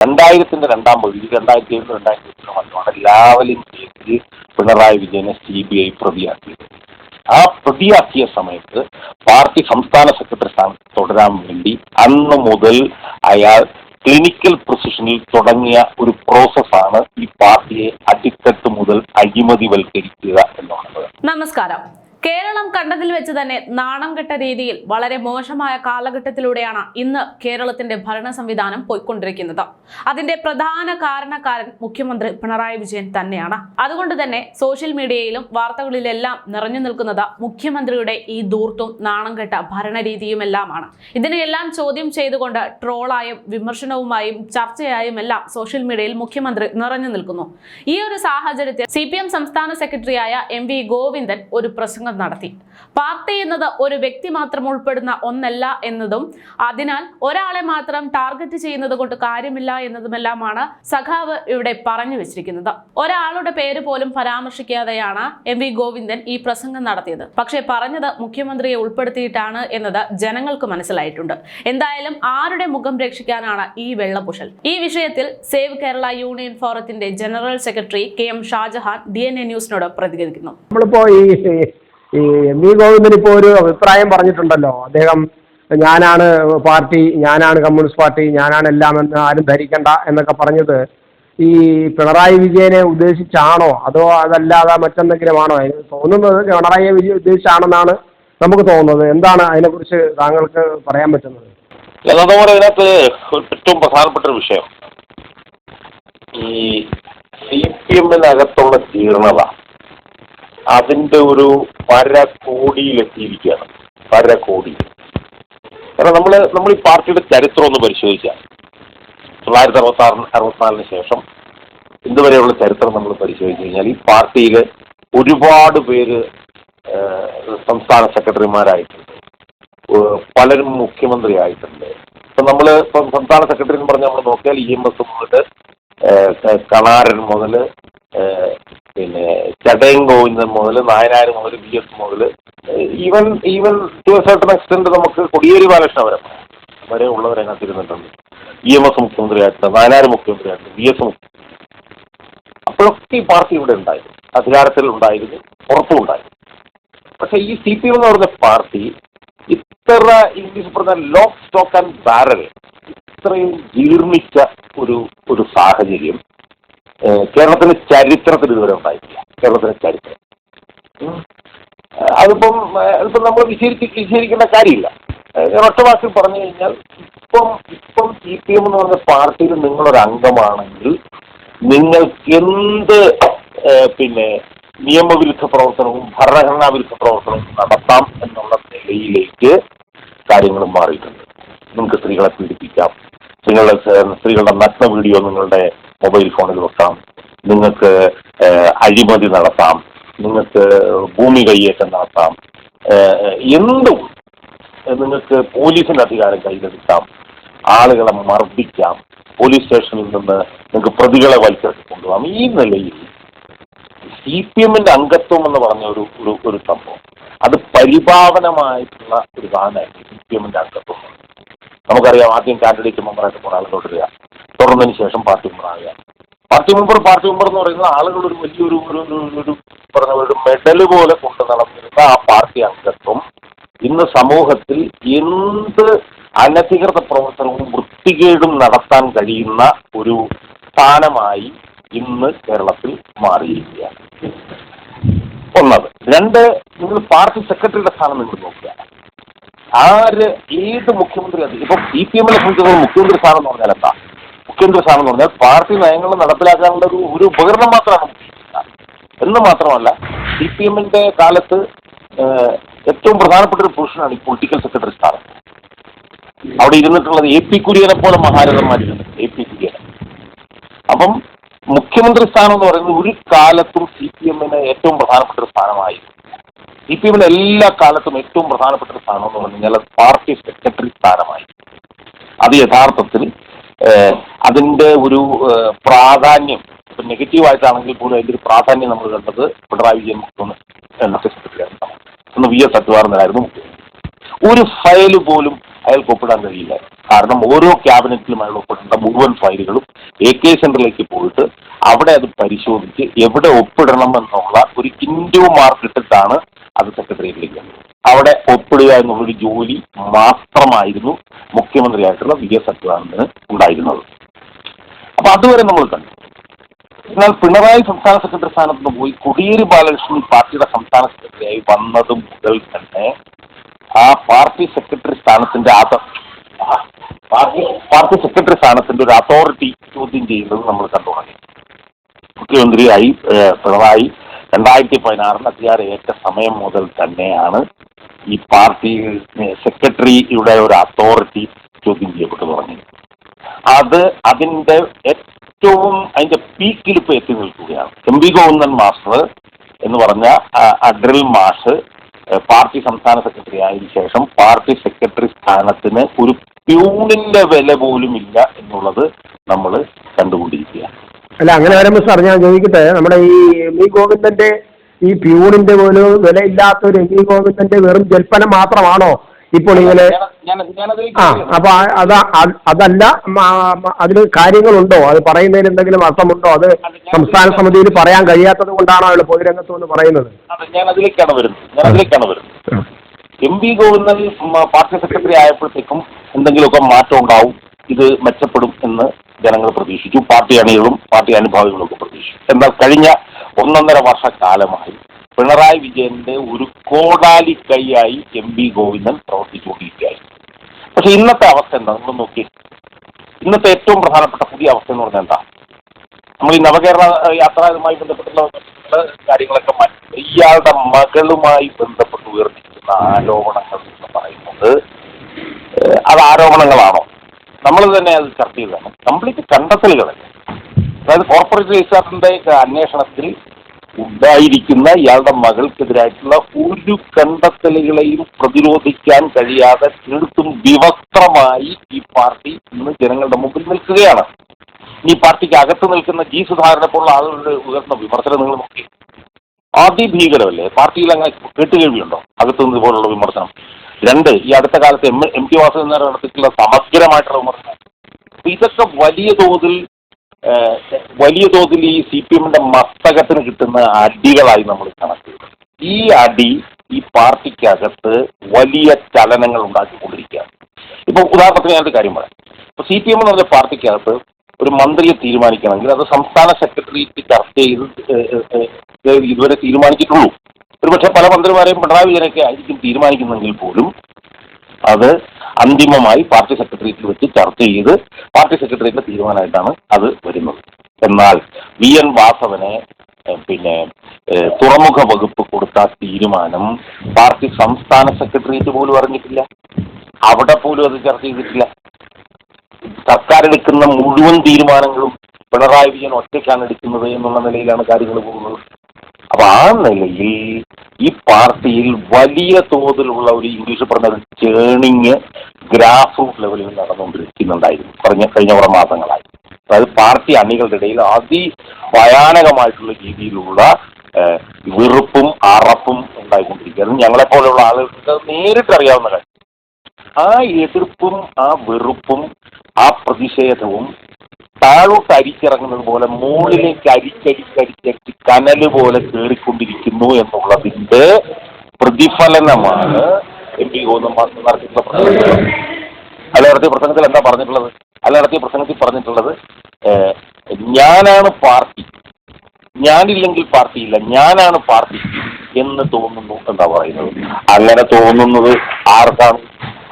രണ്ടായിരത്തിന്റെ രണ്ടാം പകുതി രണ്ടായിരത്തി ഏഴ് രണ്ടായിരത്തി എട്ടിന് മാത്രമാണ് ലാവലിൻ കേസിൽ പിണറായി വിജയനെ സി ബി ഐ പ്രതിയാക്കിയത്. ആ പ്രതിയാക്കിയ സമയത്ത് പാർട്ടി സംസ്ഥാന സെക്രട്ടറി സ്ഥാനത്ത് തുടരാൻ വേണ്ടി അന്ന് മുതൽ അയാൾ ക്ലിനിക്കൽ പ്രൊസിഷനിൽ തുടങ്ങിയ ഒരു പ്രോസസ്സാണ് ഈ പാർട്ടിയെ അടിത്തട്ട് മുതൽ അഴിമതിവൽക്കരിക്കുക എന്നുള്ളത്. നമസ്കാരം. കേരളം കണ്ടതിൽ വെച്ച് തന്നെ നാണം കെട്ട രീതിയിൽ വളരെ മോശമായ കാലഘട്ടത്തിലൂടെയാണ് ഇന്ന് കേരളത്തിന്റെ ഭരണ സംവിധാനം പോയിക്കൊണ്ടിരിക്കുന്നത്. അതിന്റെ പ്രധാന കാരണക്കാരൻ മുഖ്യമന്ത്രി പിണറായി വിജയൻ തന്നെയാണ്. അതുകൊണ്ട് തന്നെ സോഷ്യൽ മീഡിയയിലും വാർത്തകളിലെല്ലാം നിറഞ്ഞു നിൽക്കുന്നത് മുഖ്യമന്ത്രിയുടെ ഈ ദൂർത്തും നാണം കെട്ട ഭരണരീതിയുമെല്ലാമാണ്. ഇതിനെയെല്ലാം ചോദ്യം ചെയ്തുകൊണ്ട് ട്രോളായും വിമർശനവുമായും ചർച്ചയായും എല്ലാം സോഷ്യൽ മീഡിയയിൽ മുഖ്യമന്ത്രി നിറഞ്ഞു നിൽക്കുന്നു. ഈ ഒരു സാഹചര്യത്തിൽ സി സംസ്ഥാന സെക്രട്ടറിയായ എം ഗോവിന്ദൻ ഒരു പ്രസംഗം നടത്തി. പാർട്ടി എന്നത് ഒരു വ്യക്തി മാത്രം ഉൾപ്പെടുന്ന ഒന്നല്ല എന്നതും അതിനാൽ ഒരാളെ മാത്രം ടാർഗറ്റ് ചെയ്യുന്നത് കൊണ്ട് കാര്യമില്ല എന്നതുമെല്ലാമാണ് സഖാവ് ഇവിടെ പറഞ്ഞു വെച്ചിരിക്കുന്നത്. ഒരാളുടെ പേര് പോലും പരാമർശിക്കാതെയാണ് എം വി ഗോവിന്ദൻ ഈ പ്രസംഗം നടത്തിയത്. പക്ഷേ പറഞ്ഞത് മുഖ്യമന്ത്രിയെ ഉൾപ്പെടുത്തിയിട്ടാണ് എന്നത് ജനങ്ങൾക്ക് മനസ്സിലായിട്ടുണ്ട്. എന്തായാലും ആരുടെ മുഖം രക്ഷിക്കാനാണ് ഈ വെള്ളപുഷൽ ഈ വിഷയത്തിൽ സേവ് കേരള യൂണിയൻ ഫോറത്തിന്റെ general secretary K M Shajahan D N A ന്യൂസിനോട് പ്രതികരിക്കുന്നു. നമ്മളിപ്പോ ഈ ഈ എം വി ഗോവിന്ദൻ ഇപ്പോൾ ഒരു അഭിപ്രായം പറഞ്ഞിട്ടുണ്ടല്ലോ. അദ്ദേഹം ഞാനാണ് പാർട്ടി ഞാനാണ് കമ്മ്യൂണിസ്റ്റ് പാർട്ടി ഞാനാണ് എല്ലാം എന്ന് ആരും ധരിക്കണ്ട എന്നൊക്കെ പറഞ്ഞത്. ഈ പിണറായി വിജയനെ ഉദ്ദേശിച്ചാണോ? അതോ അതല്ലാതെ മറ്റെന്തെങ്കിലും ആണോ എനിക്ക് തോന്നുന്നത് പിണറായി വിജയൻ ഉദ്ദേശിച്ചാണെന്നാണ് നമുക്ക് തോന്നുന്നത്. എന്താണ് അതിനെക്കുറിച്ച് താങ്കൾക്ക് പറയാൻ പറ്റുന്നത്? അതുപോലെ ഇതിനകത്ത് ഏറ്റവും പ്രധാനപ്പെട്ട ഒരു വിഷയം. ഈ സി പി എമ്മിനകത്തുള്ള ജീർണത. അതിന്റെ ഒരു പര കോടിയിലെത്തിയിരിക്കുകയാണ് പര കോടി കാരണം നമ്മൾ നമ്മൾ ഈ പാർട്ടിയുടെ ചരിത്രം ഒന്ന് പരിശോധിച്ചാൽ തൊള്ളായിരത്തി അറുപത്തി ആറ് അറുപത്തിനാലിന് ശേഷം ഇതുവരെയുള്ള ചരിത്രം നമ്മൾ പരിശോധിച്ച് കഴിഞ്ഞാൽ ഈ പാർട്ടിയിൽ ഒരുപാട് പേര് സംസ്ഥാന സെക്രട്ടറിമാരായിട്ടുണ്ട്. പലരും മുഖ്യമന്ത്രി ആയിട്ടുണ്ട് ഇപ്പം നമ്മൾ ഇപ്പം സംസ്ഥാന സെക്രട്ടറി എന്ന് പറഞ്ഞാൽ നമ്മൾ നോക്കിയാൽ ഇ എം എസ് മുതൽ കണാരൻ മുതൽ പിന്നെ ചടയം ഗോവിന്ദൻ മുതൽ നായനാർ മുതൽ ബി എസ് മുതൽ even even to a certain extend നമുക്ക് കൊടിയേരി ബാലകൃഷ്ണ വരെ വരെ ഉള്ളവരെ ഇരുന്നിട്ടുണ്ട് ഇ എം എസ് മുഖ്യമന്ത്രിയായിട്ടുണ്ട് നായനാർ മുഖ്യമന്ത്രിയായിട്ടുണ്ട് ബി എസ് മുഖ്യമന്ത്രി അപ്പോഴൊക്കെ ഈ പാർട്ടി ഇവിടെ ഉണ്ടായിരുന്നു. അധികാരത്തിൽ ഉണ്ടായിരുന്നു പുറത്തും ഉണ്ടായിരുന്നു. പക്ഷെ ഈ സി പി എം എന്ന് പറഞ്ഞ പാർട്ടി ഇത്ര ഇംഗ്ലീഷ് പറഞ്ഞ ലോക്ക് സ്റ്റോക്ക് ആൻഡ് ബാരൽ ഇത്രയും ജീർണിച്ച ഒരു ഒരു സാഹചര്യം ഏഹ്, കേരളത്തിന്റെ ചരിത്രത്തിൽ ഇതുവരെ ഉണ്ടായിട്ടില്ല. കേരളത്തിന്റെ ചരിത്രം. അതിപ്പം ഇപ്പം നമ്മൾ വിശദീകരിച്ച് വിശദീകരിക്കേണ്ട കാര്യമില്ല. ഒറ്റ വാക്കിൽ പറഞ്ഞു കഴിഞ്ഞാൽ ഇപ്പം ഇപ്പം സി പി എം എന്ന് പറഞ്ഞ പാർട്ടിയിൽ നിങ്ങളൊരു അംഗമാണെങ്കിൽ നിങ്ങൾക്ക് എന്ത് പിന്നെ നിയമവിരുദ്ധ പ്രവർത്തനവും ഭരണഘടനാ വിരുദ്ധ പ്രവർത്തനവും നടത്താം എന്നുള്ള നിലയിലേക്ക് കാര്യങ്ങൾ മാറിയിട്ടുണ്ട്. നിങ്ങൾക്ക് സ്ത്രീകളെ പീഡിപ്പിക്കാം. നിങ്ങളുടെ സ്ത്രീകളുടെ നഗ്ന വീഡിയോ നിങ്ങളുടെ മൊബൈൽ ഫോണിൽ വെക്കാം. നിങ്ങൾക്ക് അഴിമതി നടത്താം. നിങ്ങൾക്ക് ഭൂമി കൈയേറ്റം നടത്താം. എന്തും നിങ്ങൾക്ക് പോലീസിന്റെ അധികാരം കയ്യിലെടുക്കാം. ആളുകളെ മർദ്ദിക്കാം. പോലീസ് സ്റ്റേഷനിൽ നിന്ന് നിങ്ങൾക്ക് പ്രതികളെ വലിച്ചെടുത്ത് കൊണ്ടുപോകാം. ഈ നിലയിൽ സി പി എമ്മിന്റെ അംഗത്വം എന്ന് പറഞ്ഞ ഒരു ഒരു ഒരു സംഭവം. അത് പരിഭാവനമായിട്ടുള്ള ഒരു സാധനമായിരുന്നു സി പി എമ്മിന്റെ അംഗത്വം. നമുക്കറിയാം ആദ്യം കാൻഡിഡേറ്റ് മെമ്പറായിട്ട് ഒരാൾ തുടരുക തുടർന്നതിന് ശേഷം പാർട്ടി മെമ്പറാകുക പാർട്ടി മെമ്പർ പാർട്ടി മെമ്പർ എന്ന് പറയുന്നത് ആളുകൾ ഒരു വലിയൊരു ഒരു ഒരു- പറഞ്ഞ ഒരു മെഡൽ പോലെ കൊണ്ടു നടന്നിരുന്ന ആ പാർട്ടി അംഗത്വം ഇന്ന് സമൂഹത്തിൽ എന്ത് അനധികൃത പ്രവർത്തനവും വൃത്തികേടും നടത്താൻ കഴിയുന്ന ഒരു സ്ഥാനമായി ഇന്ന് കേരളത്തിൽ മാറിയിരിക്കുകയാണ്. ഒന്നത്. രണ്ട് നിങ്ങൾ പാർട്ടി സെക്രട്ടറിയുടെ സ്ഥാനം നിങ്ങൾ നോക്കുക? ആര് ഏത് മുഖ്യമന്ത്രി അത്? ഇപ്പൊ സി പി എമ്മിനെ സംബന്ധിച്ചിടത്തോളം മുഖ്യമന്ത്രി സ്ഥാനം എന്ന് പറഞ്ഞാൽ എന്താ? മുഖ്യമന്ത്രി സ്ഥാനം എന്ന് പറഞ്ഞാൽ പാർട്ടി നയങ്ങൾ നടപ്പിലാക്കാനുള്ള ഒരു ഒരു ഉപകരണം മാത്രമാണ്. എന്ന് മാത്രമല്ല സി പി എമ്മിന്റെ കാലത്ത് ഏറ്റവും പ്രധാനപ്പെട്ട ഒരു പൊസിഷനാണ് ഈ പൊളിറ്റിക്കൽ സെക്രട്ടറി സ്ഥാനം അവിടെ ഇരുന്നിട്ടുള്ളത് എ പി കുര്യനെ പോലെ മഹാരഥന്മാരിരുന്നു എ പി കുര്യനെ അപ്പം മുഖ്യമന്ത്രി സ്ഥാനം എന്ന് പറയുന്നത് ഒരു കാലത്തും സി പി എമ്മിന് ഏറ്റവും പ്രധാനപ്പെട്ട ഒരു സ്ഥാനമായിരുന്നു. സി പി എമ്മിന് എല്ലാ കാലത്തും ഏറ്റവും പ്രധാനപ്പെട്ട ഒരു സ്ഥാനം എന്ന് പറഞ്ഞു കഴിഞ്ഞാൽ പാർട്ടി സെക്രട്ടറി സ്ഥാനമായി. അത് യഥാർത്ഥത്തിൽ അതിന്റെ ഒരു പ്രാധാന്യം ഇപ്പൊ നെഗറ്റീവ് ആയിട്ടാണെങ്കിൽ പോലും അതിന്റെ ഒരു പ്രാധാന്യം നമ്മൾ കണ്ടത് പിണറായി വിജയൻ മുഖ്യമന്ത്രി സെക്രട്ടറിയാണ് അന്ന് വി എസ് അദ്വാരനായിരുന്നു മുഖ്യമന്ത്രി. ഒരു ഫയൽ പോലും അയാൾക്ക് ഒപ്പിടാൻ കഴിയില്ല. കാരണം ഓരോ ക്യാബിനറ്റിലും അയാൾ ഒപ്പിടേണ്ട മുഴുവൻ ഫയലുകളും എ കെ സെന്ററിലേക്ക് പോയിട്ട് അവിടെ അത് പരിശോധിച്ച് എവിടെ ഒപ്പിടണം എന്നുള്ള ഒരു ഇൻഡോ മാർക്ക് ഇട്ടിട്ടാണ് അത് സെക്രട്ടേറിയറ്റിലേക്ക് അവിടെ ഒപ്പിടുക എന്നുള്ളൊരു ജോലി മാത്രമായിരുന്നു മുഖ്യമന്ത്രിയായിട്ടുള്ള വി എസ് അച്യുതാനന്ദന് ഉണ്ടായിരുന്നത്. അപ്പൊ അതുവരെ നമ്മൾ കണ്ടു. എന്നാൽ പിണറായി സംസ്ഥാന സെക്രട്ടറി സ്ഥാനത്ത് നിന്ന് പോയി കൊടിയേരി ബാലകൃഷ്ണൻ പാർട്ടിയുടെ സംസ്ഥാന സെക്രട്ടറിയായി വന്നത് മുതൽ തന്നെ ആ പാർട്ടി സെക്രട്ടറി സ്ഥാനത്തിന്റെ ആ പാർട്ടി പാർട്ടി സെക്രട്ടറി സ്ഥാനത്തിന്റെ ഒരു അതോറിറ്റി ചോദ്യം ചെയ്യുന്നത് നമ്മൾ കണ്ടു തുടങ്ങി. മുഖ്യമന്ത്രിയായി പിണറായി രണ്ടായിരത്തി പതിനാറിന് അധികാരം ഏറ്റ സമയം മുതൽ തന്നെയാണ് ഈ പാർട്ടി സെക്രട്ടറിയുടെ ഒരു അതോറിറ്റി ചോദ്യം ചെയ്യപ്പെട്ടു തുടങ്ങിയത്. അത് അതിന്റെ ഏറ്റവും അതിന്റെ പീക്കിൽ ഇപ്പൊ എത്തി നിൽക്കുകയാണ്. എം വി ഗോവിന്ദൻ മാസ്റ്റർ എന്ന് പറഞ്ഞ അഡ്രിൽ മാഷ് പാർട്ടി സംസ്ഥാന സെക്രട്ടറി ആയതിനു ശേഷം പാർട്ടി സെക്രട്ടറി സ്ഥാനത്തിന് ഒരു പ്യൂണിന്റെ വില പോലും ഇല്ല എന്നുള്ളത് നമ്മൾ കണ്ടുകൊണ്ടിരിക്കുകയാണ് അല്ല അങ്ങനെ വരുമ്പോൾ സാർ ഞാൻ ചോദിക്കട്ടെ നമ്മുടെ ഈ എം വി ഗോവിന്ദന്റെ ഈ പ്യൂണിന്റെ പോലും വിലയില്ലാത്ത ഒരു എം വി ഗോവിന്ദന്റെ വെറും ജൽപ്പനം മാത്രമാണോ ഇപ്പോൾ ഇങ്ങനെ? ആ അപ്പൊ ആ- അതാ അത് അതല്ല അതിന് കാര്യങ്ങളുണ്ടോ? അത് പറയുന്നതിന് എന്തെങ്കിലും അർത്ഥമുണ്ടോ? അത് സംസ്ഥാന സമിതിയിൽ പറയാൻ കഴിയാത്തത് കൊണ്ടാണോ അയാൾ പൊതുരംഗത്ത് എന്ന് പറയുന്നത്? ഞാൻ അതിലേക്കാണ് വരുന്നത് ഞാൻ അതിലേക്കാണ് വരുന്നത് M V Govindan party secretary ആയപ്പോഴത്തേക്കും എന്തെങ്കിലുമൊക്കെ മാറ്റം ഉണ്ടാവും. ഇത് മെച്ചപ്പെടും എന്ന് ജനങ്ങൾ പ്രതീക്ഷിച്ചു. പാർട്ടി അണികളും പാർട്ടി അനുഭാവികളും ഒക്കെ പ്രതീക്ഷിച്ചു. എന്നാൽ കഴിഞ്ഞ ഒന്നൊന്നര വർഷക്കാലമായി പിണറായി വിജയന്റെ ഒരു കോടാലി കൈയായി എം വി ഗോവിന്ദൻ പ്രവർത്തിച്ചുകൊണ്ടിരിക്കുകയായി. പക്ഷെ ഇന്നത്തെ അവസ്ഥ എന്താ? നമ്മൾ നോക്കി ഇന്നത്തെ ഏറ്റവും പ്രധാനപ്പെട്ട പുതിയ അവസ്ഥ എന്ന് പറഞ്ഞാൽ എന്താ? നമ്മൾ ഈ നവകേരള യാത്രയുമായി ബന്ധപ്പെട്ടുള്ള കാര്യങ്ങളൊക്കെ മാറ്റി. ഇയാളുടെ മകളുമായി ബന്ധപ്പെട്ട് ഉയർന്നിരിക്കുന്ന ആരോപണങ്ങൾ എന്ന് പറയുന്നത് അത് ആരോപണങ്ങളാണോ? നമ്മൾ തന്നെ അത് ചർച്ച ചെയ്തതാണ്. കംപ്ലീറ്റ് കണ്ടെത്തലുകൾ അതായത് കോർപ്പറേറ്റ് രജിസ്ട്രാറിന്റെ അന്വേഷണത്തിൽ ഉണ്ടായിരിക്കുന്ന ഇയാളുടെ മകൾക്കെതിരായിട്ടുള്ള ഒരു കണ്ടെത്തലുകളെയും പ്രതിരോധിക്കാൻ കഴിയാതെ തീർത്തും വിവസ്ത്രമായി ഈ പാർട്ടി ഇന്ന് ജനങ്ങളുടെ മുമ്പിൽ നിൽക്കുകയാണ്. ഈ പാർട്ടിക്ക് അകത്ത് നിൽക്കുന്ന ജി സുധാകരനെ പോലുള്ള ആളുകളുടെ ഉയർന്ന വിമർശനം നിങ്ങൾ നോക്കി. അതിഭീകരമല്ലേ പാർട്ടിയിൽ അങ്ങനെ കേട്ടുകേൾവിയുണ്ടോ? അകത്തുനിന്ന് നിന്ന് ഇതുപോലുള്ള വിമർശനം. രണ്ട് ഈ അടുത്ത കാലത്ത് M M T Vasudevan Nair നടത്തിയിട്ടുള്ള സമഗ്രമായിട്ടുള്ള വിമർശനം അപ്പൊ ഇതൊക്കെ വലിയ തോതിൽ വലിയ തോതിൽ ഈ സി പി എമ്മിന്റെ മസ്തകത്തിന് കിട്ടുന്ന അടികളായി നമ്മൾ കണക്ക് ഈ അടി ഈ പാർട്ടിക്കകത്ത് വലിയ ചലനങ്ങൾ ഉണ്ടാക്കിക്കൊണ്ടിരിക്കുകയാണ്. ഇപ്പൊ ഉദാഹരണത്തിന് ഞാനൊരു കാര്യം പറയാം. ഇപ്പൊ സി പി എം എന്ന് പറഞ്ഞ പാർട്ടിക്കകത്ത് ഒരു മന്ത്രിയെ തീരുമാനിക്കണമെങ്കിൽ അത് സംസ്ഥാന സെക്രട്ടേറിയറ്റ് ചർച്ച ചെയ്ത് ഇതുവരെ തീരുമാനിച്ചിട്ടുള്ളൂ. ഒരുപക്ഷെ പല മന്ത്രിമാരെയും പിണറായി വിജയനൊക്കെ ആയിരിക്കും തീരുമാനിക്കുന്നെങ്കിൽ പോലും അത് അന്തിമമായി പാർട്ടി സെക്രട്ടേറിയറ്റിൽ വെച്ച് ചർച്ച ചെയ്ത് പാർട്ടി സെക്രട്ടേറിയറ്റിന്റെ തീരുമാനമായിട്ടാണ് അത് വരുന്നത്. എന്നാൽ വി എൻ വാസവനെ പിന്നെ തുറമുഖ വകുപ്പ് കൊടുത്ത തീരുമാനം പാർട്ടി സംസ്ഥാന സെക്രട്ടേറിയറ്റ് പോലും അറിഞ്ഞിട്ടില്ല. അവിടെ പോലും അത് ചർച്ച ചെയ്തിട്ടില്ല. സർക്കാർ എടുക്കുന്ന മുഴുവൻ തീരുമാനങ്ങളും പിണറായി വിജയൻ ഒറ്റയ്ക്കാണ് എടുക്കുന്നത് എന്നുള്ള നിലയിലാണ് കാര്യങ്ങൾ പോകുന്നത്. അപ്പൊ ആ നിലയിൽ ഈ പാർട്ടിയിൽ വലിയ തോതിലുള്ള ഒരു ഇംഗ്ലീഷ് പറഞ്ഞ ചേണിങ് ഗ്രാസ് റൂട്ട് ലെവലിൽ നടന്നുകൊണ്ടിരിക്കുന്നുണ്ടായിരുന്നു. കുറഞ്ഞ കഴിഞ്ഞ കുറെ മാസങ്ങളായി. അതായത് പാർട്ടി അണികളുടെ ഇടയിൽ അതിഭയാനകമായിട്ടുള്ള രീതിയിലുള്ള വെറുപ്പും അറപ്പും ഉണ്ടായിക്കൊണ്ടിരിക്കുകയാണ്. ഞങ്ങളെപ്പോലെയുള്ള ആളുകൾക്ക് നേരിട്ട് അറിയാവുന്ന കാര്യം. ആ എതിർപ്പും ആ വെറുപ്പും ആ പ്രതിഷേധവും താഴോട്ട് അരിച്ചിറങ്ങുന്നത് പോലെ മുകളിലേക്ക് അരിച്ചരിച്ചരിച്ചരിച്ച് കനൽ പോലെ കയറിക്കൊണ്ടിരിക്കുന്നു എന്നുള്ളതിന്റെ പ്രതിഫലനമാണ് എം പി മാസ്റ്റർ നടത്തിയിട്ടുള്ള പ്രസംഗം അല്ല നടത്തിയ പ്രസംഗത്തിൽ എന്താ പറഞ്ഞിട്ടുള്ളത്? അല്ല നടത്തിയ പ്രസംഗത്തിൽ പറഞ്ഞിട്ടുള്ളത് ഞാനാണ് പാർട്ടി. ഞാനില്ലെങ്കിൽ പാർട്ടിയില്ല. ഞാനാണ് പാർട്ടി എന്ന് തോന്നുന്നു എന്താ പറയുന്നത്. അങ്ങനെ തോന്നുന്നത് ആർക്കാണ്?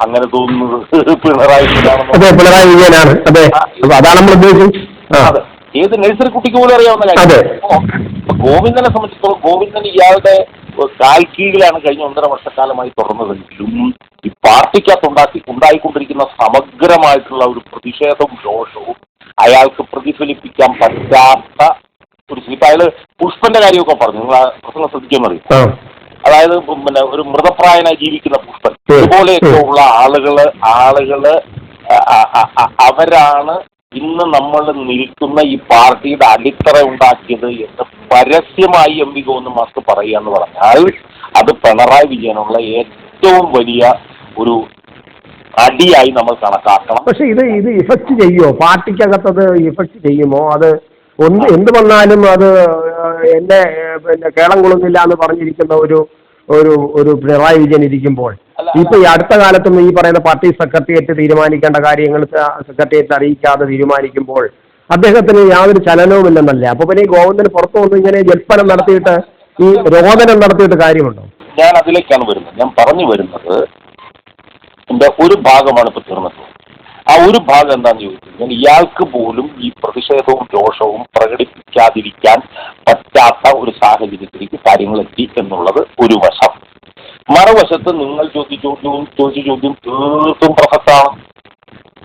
അങ്ങനെ തോന്നുന്നത് പിണറായി അതെ പിണറായി വിജയനാണ്. അതെ. അതാണ് നമ്മൾ ഉദ്ദേശിച്ചത്. അതെ. ഏത് നഴ്സറി കുട്ടിക്ക് പോലും അറിയാവുന്ന. കാര്യം. ഗോവിന്ദനെ സംബന്ധിച്ചിടത്തോളം ഗോവിന്ദൻ ഇയാളുടെ കാൽ കീഴിലാണ് കഴിഞ്ഞ ഒന്നര വർഷക്കാലമായി തുറന്നതെങ്കിലും ഈ പാർട്ടിക്കകത്ത് ഉണ്ടാക്കി ഉണ്ടായിക്കൊണ്ടിരിക്കുന്ന സമഗ്രമായിട്ടുള്ള ഒരു പ്രതിഷേധവും രോഷവും അയാൾക്ക് പ്രതിഫലിപ്പിക്കാൻ പറ്റാത്ത ഒരു ഇപ്പൊ അയാൾ പുഷ്പന്റെ കാര്യമൊക്കെ പറഞ്ഞു. നിങ്ങൾ ആ പ്രസംഗം ശ്രദ്ധിക്കാൻ മതി അതായത് പിന്നെ ഒരു മൃതപ്രായനായി ജീവിക്കുന്ന പുഷ്പൻ. ഇതുപോലെയൊക്കെ ഉള്ള ആളുകൾ ആളുകൾ അവരാണ് ഇന്ന് നമ്മൾ നിൽക്കുന്ന ഈ പാർട്ടിയുടെ അടിത്തറ ഉണ്ടാക്കിയത് എന്ന് പരസ്യമായി എം വി ഗോവിന്ദ മാസ്റ്റർ പറയുക എന്ന് പറഞ്ഞാൽ അത് പിണറായി വിജയനുള്ള ഏറ്റവും വലിയ ഒരു അടിയായി നമ്മൾ കണക്കാക്കണം. പക്ഷെ ഇത് ഇത് ഇഫക്റ്റ് ചെയ്യുമോ പാർട്ടിക്കകത്തത് ഇഫക്റ്റ് ചെയ്യുമോ? അത് ഒന്ന് എന്ത് വന്നാലും അത് എന്റെ എന്നെ പിന്നെ കേളം കൊള്ളുന്നില്ല എന്ന് പറഞ്ഞിരിക്കുന്ന ഒരു ഒരു ഒരു പിണറായി വിജയൻ ഇരിക്കുമ്പോൾ. ഇപ്പൊ ഈ അടുത്ത കാലത്തൊന്നും ഈ പറയുന്ന പാർട്ടി സെക്രട്ടേറിയറ്റ് തീരുമാനിക്കേണ്ട കാര്യങ്ങൾ സെക്രട്ടേറിയറ്റ് അറിയിക്കാതെ തീരുമാനിക്കുമ്പോൾ അദ്ദേഹത്തിന് യാതൊരു ചലനവുമില്ലെന്നല്ലേ അപ്പൊ പിന്നെ ഈ ഗോവിന്ദന് പുറത്തു വന്ന് ഇങ്ങനെ ജൽപ്പനം നടത്തിയിട്ട് ഈ രോദനം നടത്തിയിട്ട് കാര്യമുണ്ടോ? ഞാൻ അതിലേക്കാണ് വരുന്നത്. ഞാൻ പറഞ്ഞു വരുന്നത് എന്റെ ഒരു ഭാഗമാണ് ഇപ്പൊ തീർന്നിട്ടുള്ളത് ആ ഒരു ഭാഗം എന്താണെന്ന് ചോദിച്ചു കഴിഞ്ഞാൽ ഇയാൾക്ക് പോലും ഈ പ്രതിഷേധവും രോഷവും പ്രകടിപ്പിക്കാതിരിക്കാൻ പറ്റാത്ത ഒരു സാഹചര്യത്തിലേക്ക് കാര്യങ്ങൾ എത്തി എന്നുള്ളത് ഒരു വശം. മറുവശത്ത് നിങ്ങൾ ചോദിച്ച ചോദ്യവും ചോദിച്ച ചോദ്യം തീർത്തും പ്രസക്തമാണ്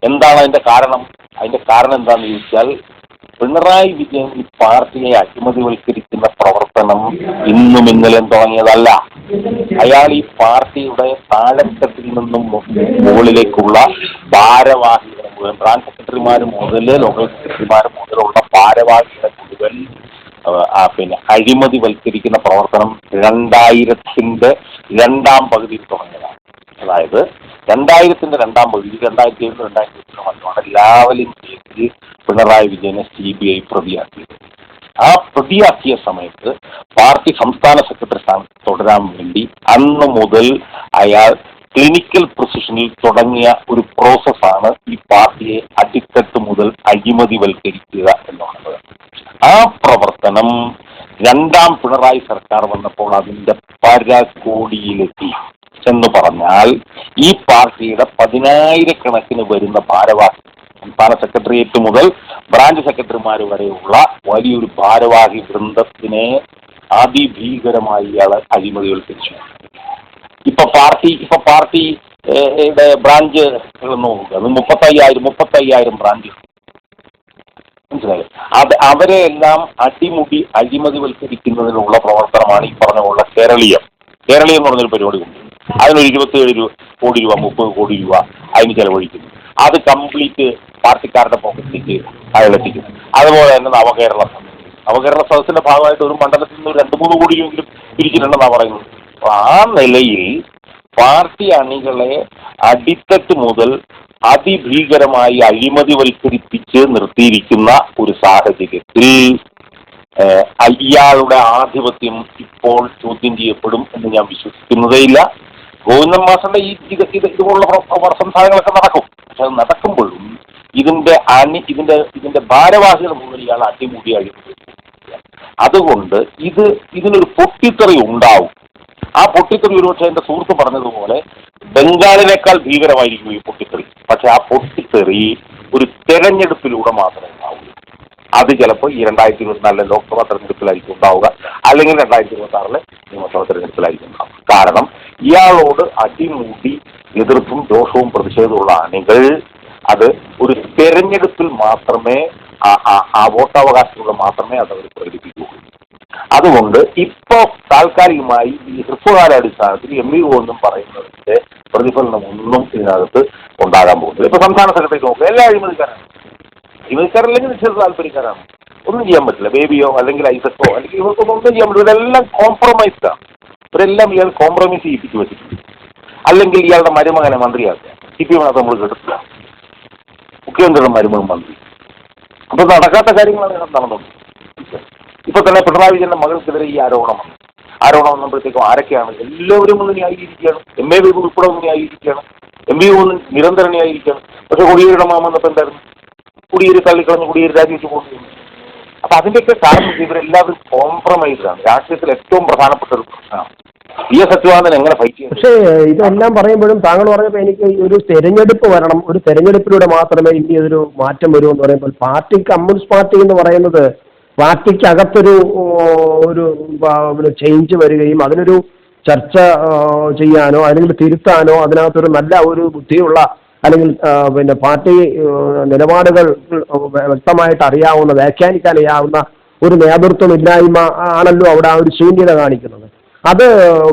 എന്താണ് അതിന്റെ കാരണം? അതിന്റെ കാരണം എന്താണെന്ന് ചോദിച്ചാൽ പിണറായി വിജയൻ ഈ പാർട്ടിയെ അഴിമതിവൽക്കരിക്കുന്ന പ്രവർത്തനം ഇന്നും ഇന്നലെയും തുടങ്ങിയതല്ല. അയാൾ ഈ പാർട്ടിയുടെ താഴത്തത്തിൽ നിന്നും മുകളിലേക്കുള്ള ഭാരവാഹികളെ മുഴുവൻ ബ്രാഞ്ച് സെക്രട്ടറിമാർ മുതൽ ലോക്കൽ സെക്രട്ടറിമാർ മുതലുള്ള ഭാരവാഹികളെ മുഴുവൻ പിന്നെ അഴിമതി വൽക്കരിക്കുന്ന പ്രവർത്തനം രണ്ടായിരത്തിന്റെ രണ്ടാം പകുതിയിൽ തുടങ്ങിയതാണ് അതായത് രണ്ടായിരത്തിന്റെ രണ്ടാം പകുതി രണ്ടായിരത്തി ഏഴ് രണ്ടായിരത്തി എട്ടിന് മറ്റുമാണ് ലാവലിൻ കേസിൽ പിണറായി വിജയനെ സി ബി ഐ പ്രതിയാക്കിയത്. ആ പ്രതിയാക്കിയ സമയത്ത് പാർട്ടി സംസ്ഥാന സെക്രട്ടറി സ്ഥാനം തുടരാൻ വേണ്ടി അന്ന് മുതൽ അയാൾ ക്ലിനിക്കൽ പ്രൊസിഷനിൽ തുടങ്ങിയ ഒരു പ്രോസസ്സാണ് ഈ പാർട്ടിയെ അടിത്തട്ട് മുതൽ അഴിമതിവൽക്കരിക്കുക എന്നുള്ളത്. ആ പ്രവർത്തനം രണ്ടാം പിണറായി സർക്കാർ വന്നപ്പോൾ അതിന്റെ പരകോടിയിലെത്തി. എന്ന് പറഞ്ഞാൽ ഈ പാർട്ടിയുടെ പതിനായിരക്കണക്കിന് വരുന്ന ഭാരവാഹി സംസ്ഥാന സെക്രട്ടേറിയറ്റ് മുതൽ ബ്രാഞ്ച് സെക്രട്ടറിമാർ വരെയുള്ള വലിയൊരു ഭാരവാഹി വൃന്ദത്തിനെ അതിഭീകരമായി ഇയാളെ തിരിച്ചു ഇപ്പൊ പാർട്ടി ഇപ്പൊ പാർട്ടി ബ്രാഞ്ച് നോക്കുക. അത് മുപ്പത്തയ്യായിരം മുപ്പത്തയ്യായിരം ബ്രാഞ്ച് അത് അവരെ എല്ലാം അടിമുടി അഴിമതിവൽക്കരിക്കുന്നതിനുള്ള പ്രവർത്തനമാണ് ഈ പറഞ്ഞ പോലെ കേരളീയം. കേരളീയം എന്ന് പറഞ്ഞൊരു പരിപാടി ഉണ്ട്. അതിനൊരു ഇരുപത്തിയേഴ് രൂപ കോടി രൂപ മുപ്പത് കോടി രൂപ അതിന് ചെലവഴിക്കുന്നു. അത് കംപ്ലീറ്റ് പാർട്ടിക്കാരുടെ പോക്കറ്റിലേക്ക് അയാളെത്തിക്കുന്നു അതുപോലെ തന്നെ നവകേരള സദസ് നവകേരള സദസ്സിന്റെ ഭാഗമായിട്ട് ഒരു മണ്ഡലത്തിൽ നിന്ന് രണ്ടു മൂന്ന് കോടിയെങ്കിലും പിരിച്ചിട്ടുണ്ടെന്നാണ് പറയുന്നത്. അപ്പൊ ആ നിലയിൽ പാർട്ടി അണികളെ അടിത്തട്ട് മുതൽ അതിഭീകരമായി അഴിമതിവൽക്കരിപ്പിച്ച് നിർത്തിയിരിക്കുന്ന ഒരു സാഹചര്യത്തിൽ അയാളുടെ ആധിപത്യം ഇപ്പോൾ ചോദ്യം ചെയ്യപ്പെടും എന്ന് ഞാൻ വിശ്വസിക്കുന്നതേയില്ല ഗോവിന്ദൻ മാസ്റ്ററുടെ ഈ ഇത് ഇത് ഇതുപോലുള്ള സംസാരങ്ങളൊക്കെ നടക്കും. പക്ഷെ അത് നടക്കുമ്പോഴും ഇതിന്റെ അണി ഇതിന്റെ ഇതിന്റെ ഭാരവാഹികൾ മുകളിലാണ് അടിമുടി അഴിമതി അതുകൊണ്ട് ഇത് ഇതിനൊരു പൊട്ടിത്തെറി ഉണ്ടാവും. ആ പൊട്ടിത്തെറി ഒരുപക്ഷെ എന്റെ സുഹൃത്ത് പറഞ്ഞതുപോലെ ബംഗാളിനേക്കാൾ ഭീകരമായിരിക്കും ഈ പൊട്ടിത്തെറി. പക്ഷെ ആ പൊട്ടിത്തെറി ഒരു തെരഞ്ഞെടുപ്പിലൂടെ മാത്രമേ ഉണ്ടാവുള്ളൂ. അത് ചിലപ്പോൾ ഈ രണ്ടായിരത്തി ഇരുപത്തിനാലിലെ ലോക്സഭാ തെരഞ്ഞെടുപ്പിലായിരിക്കും ഉണ്ടാവുക. അല്ലെങ്കിൽ രണ്ടായിരത്തി ഇരുപത്തി ആറിലെ നിയമസഭാ തെരഞ്ഞെടുപ്പിലായിരിക്കും ഉണ്ടാവുക. കാരണം ഇയാളോട് അടിമുടി എതിർപ്പും ദോഷവും പ്രതിഷേധമുള്ള അണികൾ അത് ഒരു തെരഞ്ഞെടുപ്പിൽ മാത്രമേ ആ- വോട്ടവകാശത്തിലൂടെ മാത്രമേ അത് അവർ പ്രകടിപ്പിക്കുകയുള്ളൂ അതുകൊണ്ട് ഇപ്പോ താൽക്കാലികമായി ഈ ഹ്രസ്വകാലാടിസ്ഥാനത്തിൽ എം ഇ ഒന്നും പറയുന്നതിന്റെ പ്രതിഫലനം ഒന്നും ഇതിനകത്ത് ഉണ്ടാകാൻ പോകുന്നില്ല. ഇപ്പൊ സംസ്ഥാന സെക്രട്ടറി നോക്കുക. എല്ലാ അഴിമതിക്കാരാണ്. അഴിമതിക്കാരല്ലെങ്കിൽ നിശ്ചിത താല്പര്യക്കാരാണ് ഒന്നും ചെയ്യാൻ പറ്റില്ല. ബേബിയോ അല്ലെങ്കിൽ ഐസക്കോ അല്ലെങ്കിൽ ഇവർക്കൊന്നും ഒന്നും ചെയ്യാൻ പറ്റില്ല. ഇവരെല്ലാം കോംപ്രമൈസ്ഡ് ആണ്. ഇവരെല്ലാം ഇയാൾ കോംപ്രമൈസ് ചെയ്യിപ്പിച്ച് വെച്ചിട്ടുണ്ട്. അല്ലെങ്കിൽ ഇയാളുടെ മരുമകനെ മന്ത്രിയാക്കുക. സി പി എമ്മിനകത്ത് നമ്മൾ കേട്ടിട്ടില്ല മുഖ്യമന്ത്രിയുടെ മരുമകൻ മന്ത്രി. അപ്പൊ നടക്കാത്ത കാര്യങ്ങളാണ് നടന്നത്. ഇപ്പൊ തന്നെ പിണറായി വിജയന്റെ മകൾക്കെതിരെ ഈ ആരോപണം വന്നു. ആരോപണം വന്നപ്പോഴത്തേക്കും ആരൊക്കെയാണ്? എല്ലാവരും ഒന്ന് ന്യായീകരിക്കുകയാണ്. എം എ ബേബി ഉൾപ്പെടെ ഒന്ന് ന്യായീകരിക്കുകയാണ്. എം ബി ഒന്ന് നിരന്തരം ന്യായീകരിക്കുകയാണ് പക്ഷേ കുടിയേരുടെ മാമ മാമെന്നപ്പോ എന്തായിരുന്നു? കുടിയേരി തള്ളിക്കളഞ്ഞ് കുടിയേരി രാജിവെച്ച് പോകുന്നു അപ്പൊ അതിന്റെയൊക്കെ കാരണം ഇവരെല്ലാവരും കോംപ്രമൈസ്ഡ് ആണ്. രാഷ്ട്രീയത്തിൽ ഏറ്റവും പ്രധാനപ്പെട്ട ഒരു പ്രശ്നമാണ്. എങ്ങനെ ഫൈറ്റ് ചെയ്യും? പക്ഷേ ഇതെല്ലാം പറയുമ്പോഴും താങ്കൾ പറഞ്ഞപ്പോൾ എനിക്ക് ഒരു തെരഞ്ഞെടുപ്പ് വരണം ഒരു തെരഞ്ഞെടുപ്പിലൂടെ മാത്രമേ ഇനി ഒരു മാറ്റം വരൂ എന്ന് പറയുമ്പോൾ പാർട്ടി കമ്മ്യൂണിസ്റ്റ് പാർട്ടി എന്ന് പറയുന്നത് പാർട്ടിക്ക് അകത്തൊരു ഒരു ചേഞ്ച് വരികയും അതിനൊരു ചർച്ച ചെയ്യാനോ അല്ലെങ്കിൽ തിരുത്താനോ അതിനകത്തൊരു നല്ല ഒരു ബുദ്ധിയുള്ള അല്ലെങ്കിൽ പിന്നെ പാർട്ടി നിലപാടുകൾ വ്യക്തമായിട്ട് അറിയാവുന്ന വ്യാഖ്യാനിക്കാൻ അറിയാവുന്ന ഒരു നേതൃത്വം ഇല്ലായ്മ ആണല്ലോ അവിടെ ആ ഒരു ശൂന്യത കാണിക്കുന്നത്. അത്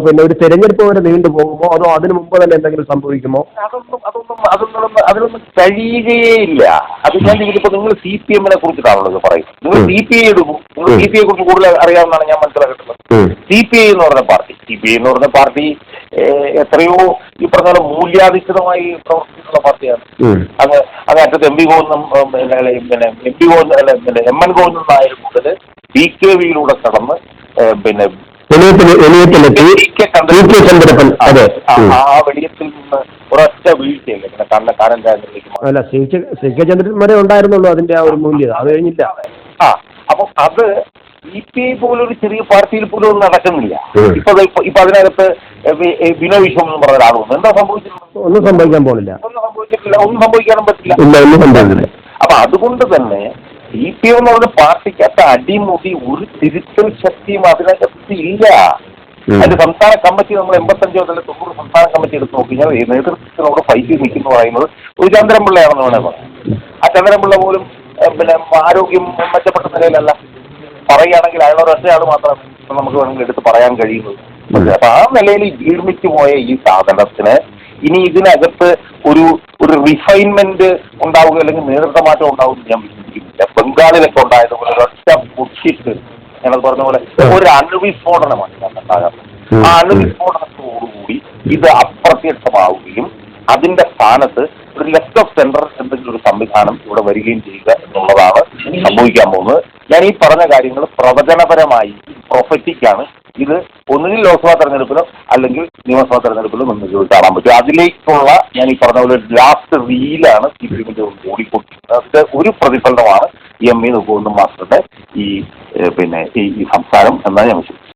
പിന്നെ ഒരു തെരഞ്ഞെടുപ്പ് വരെ നീണ്ടു പോകുമോ? അതോ അതിനു മുമ്പ് തന്നെ എന്തെങ്കിലും സംഭവിക്കുമോ? അതൊന്നും അതൊന്നും അതൊന്നും അതിനൊന്നും കഴിയുകയേ ഇല്ല. അത് ഞാൻ ഇതിപ്പോൾ നിങ്ങൾ സി പി എമ്മിനെ കുറിച്ചിട്ടാണല്ലോ ഇത് പറയുന്നത് നിങ്ങൾ. സി പി ഐ എടുക്കും. നിങ്ങൾ സി പി ഐയെ കുറിച്ച് കൂടുതൽ അറിയാമെന്നാണ് ഞാൻ മനസ്സിലാക്കുന്നത്. സി പി ഐ എന്ന് പറഞ്ഞ പാർട്ടി. സി പി ഐ എന്ന് പറഞ്ഞ പാർട്ടി എത്രയോ ഈ പറഞ്ഞ മൂല്യാധിഷ്ഠിതമായി പ്രവർത്തിക്കുന്ന പാർട്ടിയാണ്. അങ്ങ് അങ്ങ് അറ്റത്ത് എം പി ഗോവിന്ദൻ പിന്നെ എം പി ഗോവിന്ദൻ അല്ല പിന്നെ എം എൻ ഗോവിന്ദൻ നായർ മുതൽ ഡി കെ വിയിലൂടെ കടന്ന് പിന്നെ D K P K Chandrappan അതെ. ആ- വെടിയത്തിൽ നിന്ന് ഒരൊറ്റ വീഴ്ചയില്ല. പിന്നെ കണ്ണ കാരൻ അല്ല C K C K Chandran വരെ ഉണ്ടായിരുന്നുള്ളൂ അതിന്റെ ആ ഒരു മൂല്യത. അത് കഴിഞ്ഞില്ല. ആ അപ്പൊ അത് സി പി ഐ പോലൊരു ചെറിയ പാർട്ടിയിൽ പോലും ഒന്നും നടക്കുന്നില്ല. ഇപ്പൊ ഇപ്പൊ- ഇപ്പൊ അതിനകത്ത് വി- വിനോദ് വിശ്വം എന്ന് പറഞ്ഞ ഒരാളുണ്ട്. എന്താ സംഭവിച്ചിട്ടുണ്ട് ഒന്നും സംഭവിക്കാൻ പോകുന്നില്ല ഒന്നും സംഭവിച്ചിട്ടില്ല. ഒന്നും സംഭവിക്കാനും പറ്റില്ല. ഇല്ല ഒന്നും സംഭവിക്കില്ല അപ്പൊ അതുകൊണ്ട് തന്നെ സി പി എം എന്ന് പറഞ്ഞ പാർട്ടിക്കകത്ത് അടിമുടി ഒരു തിരുത്തൽ ശക്തിയും അതിനകത്ത് ഇല്ല. അതിന്റെ സംസ്ഥാന കമ്മിറ്റി നമ്മൾ എൺപത്തഞ്ചോ അല്ലെങ്കിൽ തൊണ്ണൂറ് സംസ്ഥാന കമ്മിറ്റി എടുത്ത് നോക്കിയാൽ നേതൃത്വത്തിനോട് ഫൈറ്റ് നിൽക്കുന്നു പറയുന്നത് ഒരു ചന്ദ്രൻപിള്ളയാണെന്ന് വേണേ പറയാം. ആ ചന്ദ്രൻപിള്ള പോലും പിന്നെ ആരോഗ്യം മെച്ചപ്പെട്ട നിലയിലല്ല. പറയുകയാണെങ്കിൽ അയാളൊരു ഒറ്റയാൾ മാത്രം നമുക്ക് വേണമെങ്കിൽ എടുത്ത് പറയാൻ കഴിയുന്നത് അപ്പൊ ആ നിലയിൽ ജീർണിച്ചു പോയ ഈ സാധനത്തിന് ഇനി ഇതിനകത്ത് ഒരു ഒരു റിഫൈൻമെന്റ് ഉണ്ടാവുക അല്ലെങ്കിൽ നേതൃത്വ മാറ്റം ഉണ്ടാവും ഞാൻ വിശ്വസിക്കുന്നില്ല. ബംഗാളിലൊക്കെ ഉണ്ടായതുപോലെ ഒരൊറ്റ പൊട്ടിട്ട് ഞങ്ങൾ പറഞ്ഞ പോലെ ഒരു അണുവിസ്ഫോടനമാണ് ഉണ്ടാകുന്നത് ആ. അണുവിസ്ഫോടനത്തോടുകൂടി ഇത് അപ്രത്യക്ഷമാവുകയും അതിന്റെ സ്ഥാനത്ത് ഒരു ലെഫ്റ്റ് ഓഫ് സെന്റർ എന്തെങ്കിലും ഒരു സംവിധാനം ഇവിടെ വരികയും ചെയ്യുക എന്നുള്ളതാണ് സംഭവിക്കാൻ പോകുന്നത്. ഞാൻ ഈ പറഞ്ഞ കാര്യങ്ങൾ പ്രവചനപരമായി പ്രൊഫറ്റിക്കാണ് ഇത് ഒന്നുകിൽ ലോക്സഭാ തെരഞ്ഞെടുപ്പിലോ അല്ലെങ്കിൽ നിയമസഭാ തെരഞ്ഞെടുപ്പിലോ നമുക്ക് കാണാൻ പറ്റും. അതിലേക്കുള്ള ഞാൻ ഈ പറഞ്ഞ പോലെ ലാസ്റ്റ് റീലാണ് സി പി എമ്മിന്റെ ഓടിക്കൊണ്ടിരിക്കുന്നത്. അതിന്റെ ഒരു പ്രതിഫലനമാണ്. എം ഇ ഗോവിന്ദൻ മാസ്റ്ററുടെ ഈ പിന്നെ ഈ സംസാരം എന്നാണ് ഞാൻ വിശ്വസിക്കുന്നത്